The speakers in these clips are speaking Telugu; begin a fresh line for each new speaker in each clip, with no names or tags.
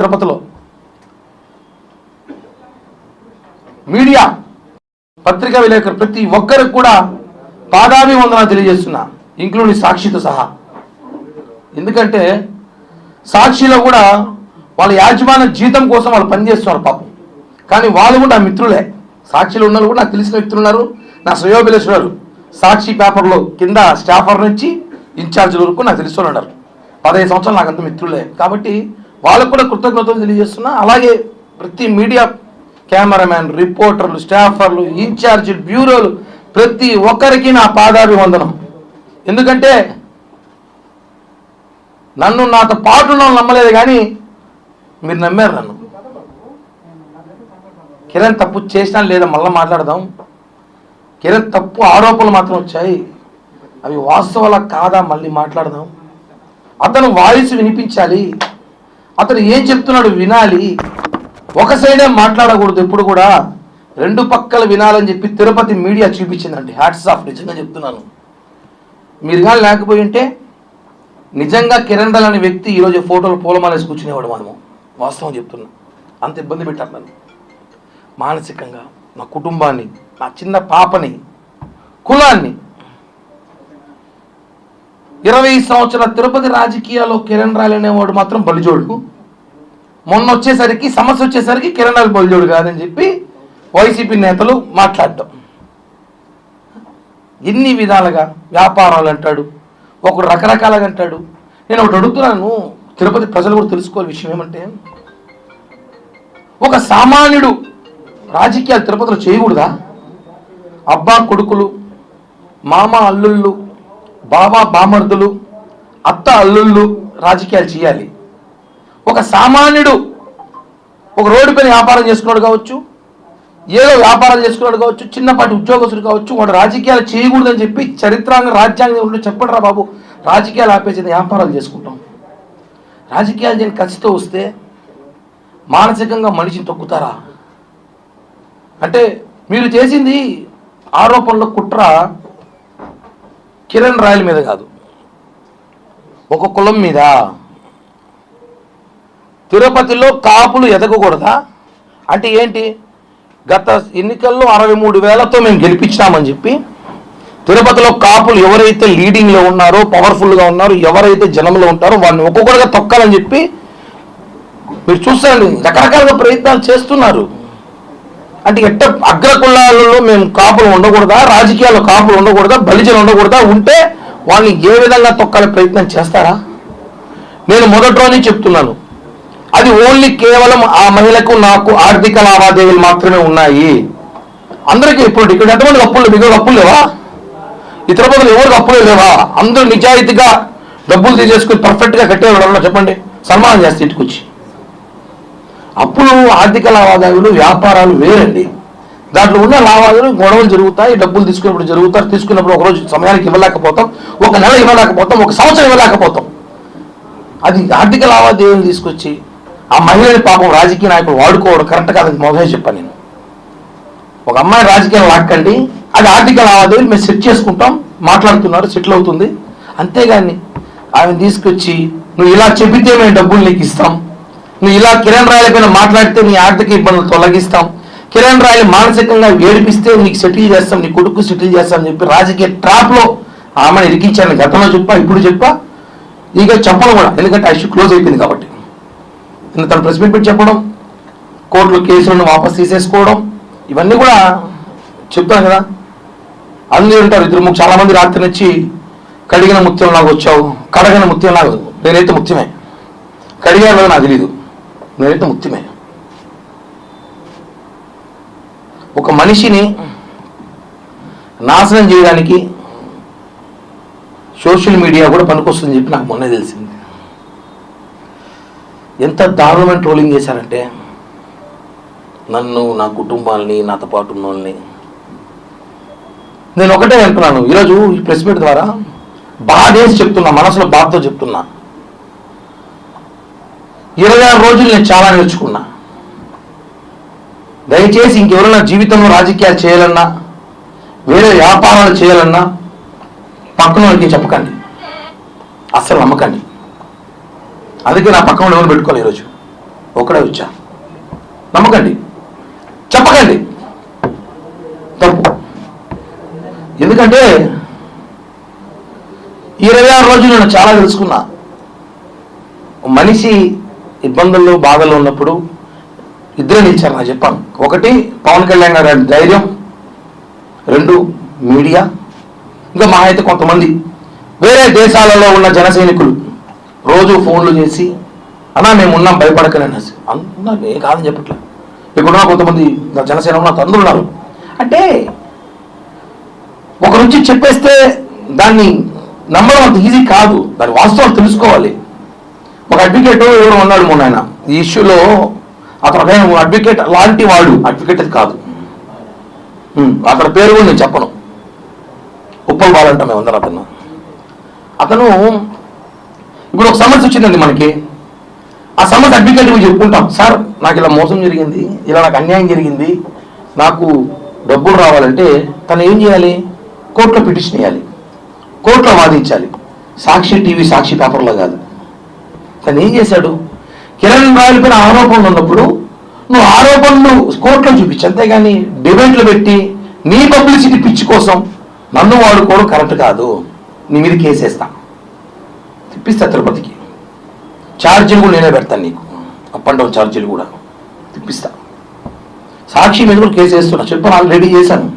తిరుపతిలో. మీడియా పత్రికా విలేకరు ప్రతి ఒక్కరికి కూడా పాదాభివందన తెలియజేస్తున్నా ఇంక్లూడింగ్ సాక్షితో సహా. ఎందుకంటే సాక్షిలో కూడా వాళ్ళ యాజమాన్య జీతం కోసం వాళ్ళు పనిచేస్తున్నారు పాపం. కానీ వాళ్ళు కూడా నా మిత్రులే. సాక్షిలో ఉన్న వాళ్ళు కూడా నాకు తెలిసిన వ్యక్తులు ఉన్నారు నా శ్రేయోభిలేషులు సాక్షి పేపర్లో కింద స్టాఫర్ నుంచి ఇన్ఛార్జ్ వరకు నాకు తెలిసిన ఉన్నారు. పదహైదు సంవత్సరాలు నాకు అంత మిత్రులే. కాబట్టి వాళ్ళకు కూడా కృతజ్ఞతలు తెలియజేస్తున్నా. అలాగే ప్రతి మీడియా కెమెరామ్యాన్ రిపోర్టర్లు స్టాఫర్లు ఇన్ఛార్జీలు బ్యూరోలు ప్రతి ఒక్కరికి నా పాదాభివందనం. ఎందుకంటే నన్ను నాతో పాటు నమ్మలేదు కానీ మీరు నమ్మారు నన్ను. కిరణ్ తప్పు చేసినా లేదా మళ్ళీ మాట్లాడదాం. కిరణ్ తప్పు ఆరోపణలు మాత్రం వచ్చాయి. అవి వాస్తవాల కాదా మళ్ళీ మాట్లాడదాం. అతను వాయిస్ వినిపించాలి. అతను ఏం చెప్తున్నాడు వినాలి. ఒక సైడే మాట్లాడకూడదు. ఎప్పుడు కూడా రెండు పక్కల వినాలని చెప్పి తిరుపతి మీడియా చూపించిందండి. హ్యాట్స్ ఆఫ్ నిజంగా చెప్తున్నాను. మీరు కానీ లేకపోయి ఉంటే నిజంగా కిరణ్ దల్ అనే వ్యక్తి ఈరోజు ఫోటోలు పూలమాలేసి కూర్చునేవాడు మనము. వాస్తవం చెప్తున్నా. అంత ఇబ్బంది పెట్టారు నన్ను. మానసికంగా నా కుటుంబాన్ని నా చిన్న పాపని కులాన్ని ఇరవై సంవత్సరాల తిరుపతి రాజకీయాల్లో కిరణ్ రాయల్ అనేవాడు మాత్రం బలిజోడు. మొన్న వచ్చేసరికి సమస్య వచ్చేసరికి కిరణ్ రాయల్ బలిజోడు కాదని చెప్పి వైసీపీ నేతలు మాట్లాడటం. ఎన్ని విధాలుగా వ్యాపారాలు అంటాడు ఒకడు రకరకాలుగా అంటాడు. నేను ఒకటి అడుగుతున్నాను తిరుపతి ప్రజలు కూడా తెలుసుకోవాలి విషయం ఏమంటే ఒక సామాన్యుడు రాజకీయాలు తిరుపతిలో చేయకూడదా? అబ్బా కొడుకులు మామ అల్లుళ్ళు బాబా బామర్దులు అత్త అల్లుళ్ళు రాజకీయాలు చేయాలి. ఒక సామాన్యుడు ఒక రోడ్డు పైన వ్యాపారం చేసుకున్నాడు కావచ్చు ఏదో వ్యాపారం చేసుకున్నాడు కావచ్చు చిన్నపాటి ఉద్యోగస్తుడు కావచ్చు వాడు రాజకీయాలు చేయకూడదని చెప్పి చరిత్రాంగ రాజ్యాంగం ఉంటే బాబు? రాజకీయాలు ఆపేసి వ్యాపారాలు చేసుకుంటాం. రాజకీయాలు చేయని ఖర్చుతో వస్తే మానసికంగా మనిషిని తొక్కుతారా? అంటే మీరు చేసింది ఆరోపణలో కుట్ర కిరణ్ రాయల మీద కాదు. ఒక కులం మీద. తిరుపతిలో కాపులు ఎదగకూడదా? అంటే ఏంటి? గత ఎన్నికల్లో అరవై మూడు వేలతో మేము గెలిపించామని చెప్పి తిరుపతిలో కాపులు ఎవరైతే లీడింగ్లో ఉన్నారో పవర్ఫుల్గా ఉన్నారో ఎవరైతే జనంలో ఉంటారో వాడిని ఒక్కొక్కరిగా తొక్కాలని చెప్పి మీరు చూస్తారండి రకరకాలుగా ప్రయత్నాలు చేస్తున్నారు. అంటే ఎట్ట అగ్ర కులాలలో మేము కాపులు ఉండకూడదా? రాజకీయాల్లో కాపులు ఉండకూడదా? బలిజలు ఉండకూడదా? ఉంటే వాళ్ళని ఏ విధంగా తొక్కాలే ప్రయత్నం చేస్తారా? నేను మొదటి చెప్తున్నాను. అది ఓన్లీ కేవలం ఆ మహిళకు నాకు ఆర్థిక లావాదేవీలు మాత్రమే ఉన్నాయి. అందరికీ ఇప్పుడు ఇక్కడ ఎంతమంది అప్పులు మీకు అప్పులు లేవా? ఇతర బదులు ఎవరికి అప్పులు లేవా? అందరూ నిజాయితీగా డబ్బులు తీసేసుకుని పర్ఫెక్ట్గా కట్టేవాళ్ళు చెప్పండి? సన్మానం చేస్తే ఇటుకొచ్చి అప్పులు ఆర్థిక లావాదేవీలు వ్యాపారాలు వేరండి. దాంట్లో ఉన్న లావాదేవీలు గొడవలు జరుగుతాయి డబ్బులు తీసుకున్నప్పుడు జరుగుతారు తీసుకున్నప్పుడు ఒకరోజు సమయానికి ఇవ్వలేకపోతాం ఒక నెల ఇవ్వలేకపోతాం ఒక సంవత్సరం ఇవ్వలేకపోతాం. అది ఆర్థిక లావాదేవీలు తీసుకొచ్చి ఆ మహిళని పాపం రాజకీయ నాయకులు వాడుకోవడం కరెక్ట్ కాదని మొదలై చెప్పాను నేను. ఒక అమ్మాయి రాజకీయాలు లాక్కండి అది ఆర్థిక లావాదేవీలు మేము సెట్ చేసుకుంటాం మాట్లాడుతున్నారు సెటిల్ అవుతుంది. అంతేగాని ఆమె తీసుకొచ్చి నువ్వు ఇలా చెబితే మేము డబ్బులు నీకు ఇస్తాం నువ్వు ఇలా కిరణ్ రాయల పైన మాట్లాడితే నీ ఆర్థిక ఇబ్బందులు తొలగిస్తాం. కిరణ్ రాయలు మానసికంగా ఏడిపిస్తే నీకు సెటిల్ చేస్తాం నీ కొడుకు సెటిల్ చేస్తాం అని చెప్పి రాజకీయ ట్రాప్లో ఆమెను ఇరికించాను. గతంలో చెప్పా ఇప్పుడు చెప్పా. ఇక చెప్పడం కూడా ఎందుకంటే ఆ ఇష్యూ క్లోజ్ అయిపోయింది కాబట్టి. నిన్న తను ప్రెస్ మీట్ పెట్టి చెప్పడం కోర్టులో కేసులను వాపస్ తీసేసుకోవడం ఇవన్నీ కూడా చెప్తాను కదా. అందరూ ఉంటారు ఇద్దరు ముగ్గురు చాలా మంది రాత్రి నుంచి కడిగిన ముత్యం లాగా వచ్చావు కడగిన ముత్యం లాగా నేనైతే ముత్యమే. కడిగా నాకు తెలీదు. నేనైతే ముత్యమే ఒక మనిషిని నాశనం చేయడానికి సోషల్ మీడియా కూడా పనికొస్తుందని చెప్పి నాకు మొన్నే తెలిసింది. ఎంత దారుణమైన ట్రోలింగ్ చేశారంటే నన్ను నా కుటుంబాలని నాతో పాటు ఉన్నోళ్ళని నేను ఒకటే అంటున్నాను. ఈరోజు ఈ ప్రెస్ మీట్ ద్వారా బాధేసి చెప్తున్నా మనసులో బాధతో చెప్తున్నా. ఇరవై ఆరు రోజులు నేను చాలా నేర్చుకున్నా దయచేసి ఇంకెవరైనా జీవితంలో రాజకీయాలు చేయాలన్నా వేరే వ్యాపారాలు చేయాలన్నా పక్కన వాళ్ళకి చెప్పకండి. అస్సలు నమ్మకండి. అందుకే నా పక్కన ఎవరు పెట్టుకోవాలి ఈరోజు. ఒక్కడే వచ్చా. నమ్మకండి. చెప్పకండి. తప్పు. ఎందుకంటే ఇరవై ఆరు రోజులు నేను చాలా తెలుసుకున్నా. మనిషి ఇబ్బందుల్లో బాధలు ఉన్నప్పుడు ఇద్దరే నిలిచారు నాకు చెప్పాను. ఒకటి పవన్ కళ్యాణ్ గారి ధైర్యం. రెండు మీడియా. ఇంకా మా అయితే కొంతమంది. వేరే దేశాలలో ఉన్న జన సైనికులు రోజు ఫోన్లు చేసి అన్నా మేము ఉన్నాం భయపడకనే అనేసి అన్నా నేను కాదని చెప్పట్లేదు ఇప్పుడున్న కొంతమంది జనసేన ఉన్న అందరూ ఉన్నారు. అంటే ఒక నుంచి చెప్పేస్తే దాన్ని నమ్మడం అంత ఈజీ కాదు. దాని వాస్తవాలు తెలుసుకోవాలి. ఒక అడ్వకేట్ ఎవరు ఉన్నాడు మొన్న ఆయన. ఈ ఇష్యూలో అతను ఒక అడ్వకేట్ లాంటి వాడు. అడ్వకేట్ అది కాదు. అతని పేరు కూడా నేను చెప్పను. ఉప్పల్ బాలంట మేము అందరం అతను. అతను ఇప్పుడు ఒక సమస్య వచ్చిందండి మనకి. ఆ సమస్య అడ్వకేట్ మేము చెప్పుకుంటాం. సార్ నాకు ఇలా మోసం జరిగింది. ఇలా నాకు అన్యాయం జరిగింది. నాకు డబ్బులు రావాలంటే తను ఏం చేయాలి? కోర్టులో పిటిషన్ వేయాలి. కోర్టులో వాదించాలి. సాక్షి టీవీ సాక్షి పేపర్లో కాదు. తను ఏం చేశాడు? కిరణ్ రాయల్ పైన ఆరోపణలు ఉన్నప్పుడు నువ్వు ఆరోపణలు కోర్టులో చూపించు అంతేగాని డిబేట్లు పెట్టి నీ పబ్లిసిటీ పిచ్చి కోసం నన్ను వాడుకోవడం కరెక్ట్ కాదు. నీ మీద కేసేస్తా తిప్పిస్తా తిరుపతికి. ఛార్జీలు కూడా నేనే పెడతాను నీకు. అప్ అండ్ డౌన్ ఛార్జీలు కూడా. తిప్పిస్తా. సాక్షి మీద కూడా కేసు వేస్తున్నా. చెప్పాను ఆల్రెడీ చేశాను.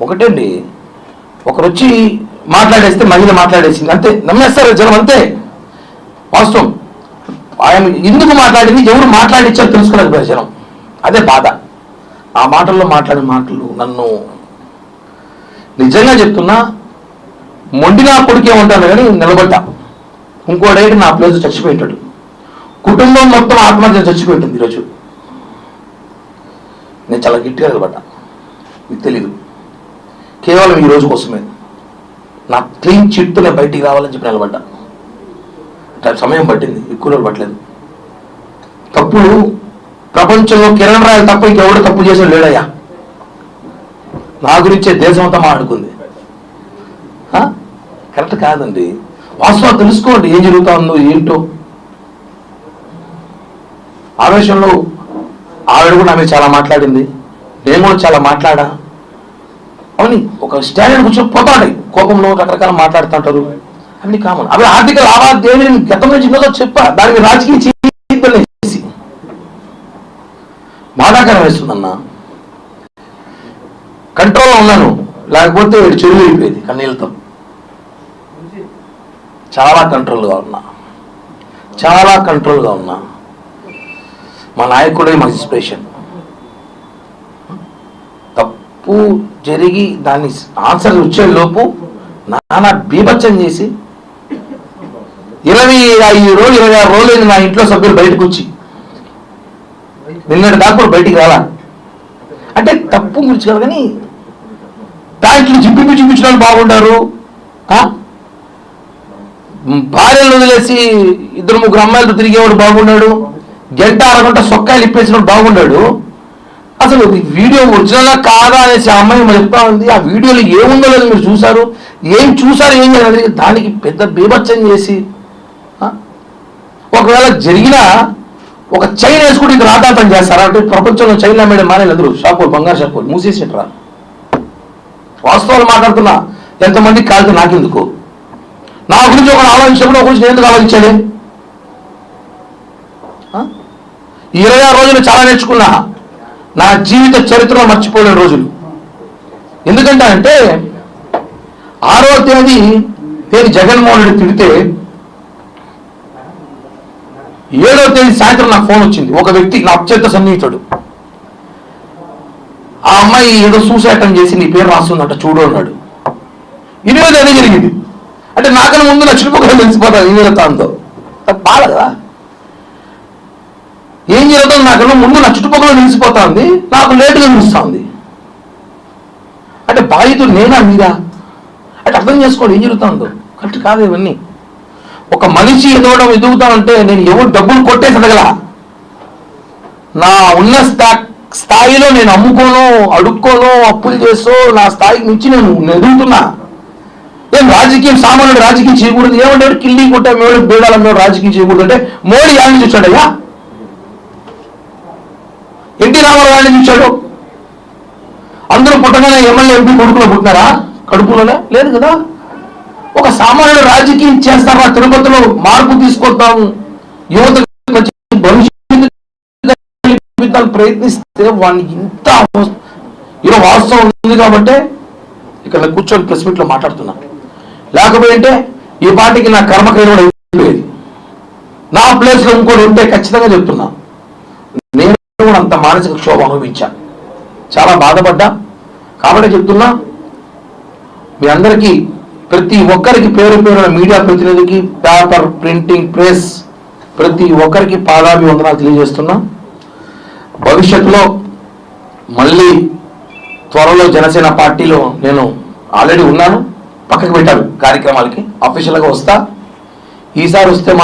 ఒకటండి ఒకరు వచ్చి మాట్లాడేస్తే మహిళ మాట్లాడేసింది. అంతే. నమ్మేస్తారు జనం? అంతే. వాస్తవం. ఆయన ఎందుకు మాట్లాడింది? ఎవరు మాట్లాడించారో తెలుసుకోలేకపోయారు జనం. అదే బాధ. ఆ మాటల్లో మాట్లాడే మాటలు నన్ను నిజంగా చెప్తున్నా మొండి నా కొడుకే ఉంటాను కానీ నిలబడ్డా. ఇంకోడైతే నా ప్లేస్ చచ్చిపోయింటాడు కుటుంబం మొత్తం ఆత్మహత్య చచ్చిపోయింటుంది ఈరోజు. నేను చాలా గట్టిగా నిలబడ్డా. మీకు తెలీదు. కేవలం ఈ రోజు కోసమే. నా క్లీన్ చిట్తో నేను బయటికి రావాలని చెప్పి నిలబడ్డా. సమయం పట్టింది. ఎక్కువ రోజులు పట్టలేదు. తప్పులు ప్రపంచంలో కిరణ్ రాయలు తప్ప ఇంకెవడు తప్పు చేసిన లేడయ్యా? నా గురించే దేశం అంతా మాట్లాడుకుంది. ఆ? కరెక్ట్ కాదండి. వాస్తవం తెలుసుకోండి. ఏం జరుగుతా ఉందో ఏంటో. ఆవేశంలో ఆవిడ కూడా ఆమె చాలా మాట్లాడింది. నేను కూడా చాలా మాట్లాడా? అవని ఒక స్టాండర్డ్ కూర్చొని పోతాడు. కోపంలో రకరకాల మాట్లాడుతుంటారు. అన్ని కామన్. అవి ఆర్థిక లావాదేవీలు నేను గతంలో చిన్నదో చెప్పా. దానికి రాజకీయ చేసి. బాధాకరం వేస్తుందన్నా. కంట్రోల్లో ఉన్నాను. లేకపోతే వీడు చెరువు అయిపోయేది కన్నీళ్ళతో చాలా కంట్రోల్గా ఉన్నా. చాలా కంట్రోల్గా ఉన్నా. మా నాయకుడే మా ఇన్స్పిరేషన్. తప్పు జరిగి దాన్ని ఆన్సర్ వచ్చే లోపు నాన్న బీభత్సం చేసి ఇరవై ఐదు రోజులు ఇరవై ఆరు రోజులు నా ఇంట్లో సభ్యులు బయటకు వచ్చి నిన్నటి దాకా కూడా బయటికి రాలా. అంటే తప్పు గురించి కాదు కానీ ప్యాంట్లు జిప్పింపు చూపించిన వాళ్ళు బాగుంటారు ఆ? భార్యలు వదిలేసి ఇద్దరు ముగ్గురు అమ్మాయిలతో తిరిగేవాడు బాగున్నాడు. గంట అరగంట సొక్కాయలు ఇప్పేసినప్పుడు బాగున్నాడు. అసలు వీడియో ఒరిజినల్ కాదా అనేసి ఆ అమ్మాయి మరి చెప్తా ఉంది. ఆ వీడియోలో ఏముందో లేదు మీరు చూసారు ఏం చూసారు ఏం చేయాలి దానికి పెద్ద బీభత్సం చేసి ఒకవేళ జరిగినా ఒక చైన్ వేసుకుంటే ఇది రాతాంతం చేస్తారా? అంటే ప్రపంచంలో చైనా మేడం మానేలు ఎదురు షాపులు బంగారు షాపులు మూసేసింటారా వాస్తవాలు మాట్లాడుతున్నా. ఎంతమంది కాదు నాకెందుకు? నా గురించి ఒక ఆలోచించినప్పుడు ఒక గురించి ఎందుకు ఆలోచించాలి? ఈ ఇరవై ఆరు రోజులు చాలా నేర్చుకున్నా. నా జీవిత చరిత్రలో మర్చిపోలేని రోజులు. ఎందుకంటే అంటే ఆరో తేదీ పేరు జగన్మోహన్ రెడ్డి తిడితే ఏడో తేదీ సాయంత్రం నాకు ఫోన్ వచ్చింది. ఒక వ్యక్తి నా అత్యంత సన్నిహితుడు. ఆ అమ్మాయి ఏదో సూసైటం చేసి నీ పేరు రాస్తుందంట చూడు అన్నాడు. ఇనిమిది అదే జరిగింది. అంటే నాకన్నా ముందు నా చుట్టుపక్కల తెలిసిపోతాను ఇనిమిదతాంతో బాధ కదా? ఏం జరుగుతుందో నాకన్నా ముందు నా చుట్టుపక్కల తెలిసిపోతుంది నాకు లేటుగా తెలుస్తా అంటే బాధితుడు నేనా మీరా? అంటే అర్థం చేసుకోండి ఏం జరుగుతుందో. కరెక్ట్ కాదు ఇవన్నీ. ఒక మనిషి ఎదవడం ఎదుగుతానంటే నేను ఎవరు డబ్బులు కొట్టేసి ఎదగల నా ఉన్న స్థా స్థాయిలో నేను అమ్ముకోను అడుక్కోను అప్పులు చేసో నా స్థాయికి మించి నేను ఎదుగుతున్నా. ఏం రాజకీయం సామాన్యుడు రాజకీయం చేయకూడదు. ఏమంటాడు? కిల్లీ కొట్టే మేడు బేడాల రాజకీయం చేయకూడదు అంటే మోడీ ఆయన చూచాడయ్యా ఎన్టీ రామారావు ఆయన చూశాడు? అందరూ పుట్టగానే ఎమ్మెల్యే ఎంపీ కొడుకులో పుట్టినారా? కడుపులోనే? లేదు కదా? ఒక సామాన్యుడు రాజకీయం చేస్తారా? తిరుపతిలో మార్పు తీసుకొద్దాం. యువత మంచి భవిష్యత్తు ప్రయత్నిస్తే వాడిని ఇంత ఈరోజు వాస్తవం ఉంది కాబట్టి ఇక్కడ కూర్చొని ప్రెస్ మీట్లో మాట్లాడుతున్నా. లేకపోతే ఈ పార్టీకి నా కర్మక్రియ కూడా అయిపోయేది. నా ప్లేస్లో ఇంకోటి ఉంటే ఖచ్చితంగా చెప్తున్నా. నేను కూడా అంత మానసిక క్షోభ అనుభవించా. చాలా బాధపడ్డా. కాబట్టి చెప్తున్నా మీ అందరికీ ప్రతి ఒక్కరికి పేరు పేరున మీడియా ప్రతినిధికి పేపర్ ప్రింటింగ్ ప్రెస్ ప్రతి ఒక్కరికి పాదాభివందనాలు తెలియజేస్తున్నా. భవిష్యత్తులో మళ్ళీ త్వరలో జనసేన పార్టీలో నేను ఆల్రెడీ ఉన్నాను. పక్కకు పెట్టాను కార్యక్రమాలకి. అఫీషియల్గా వస్తా. ఈసారి వస్తే మా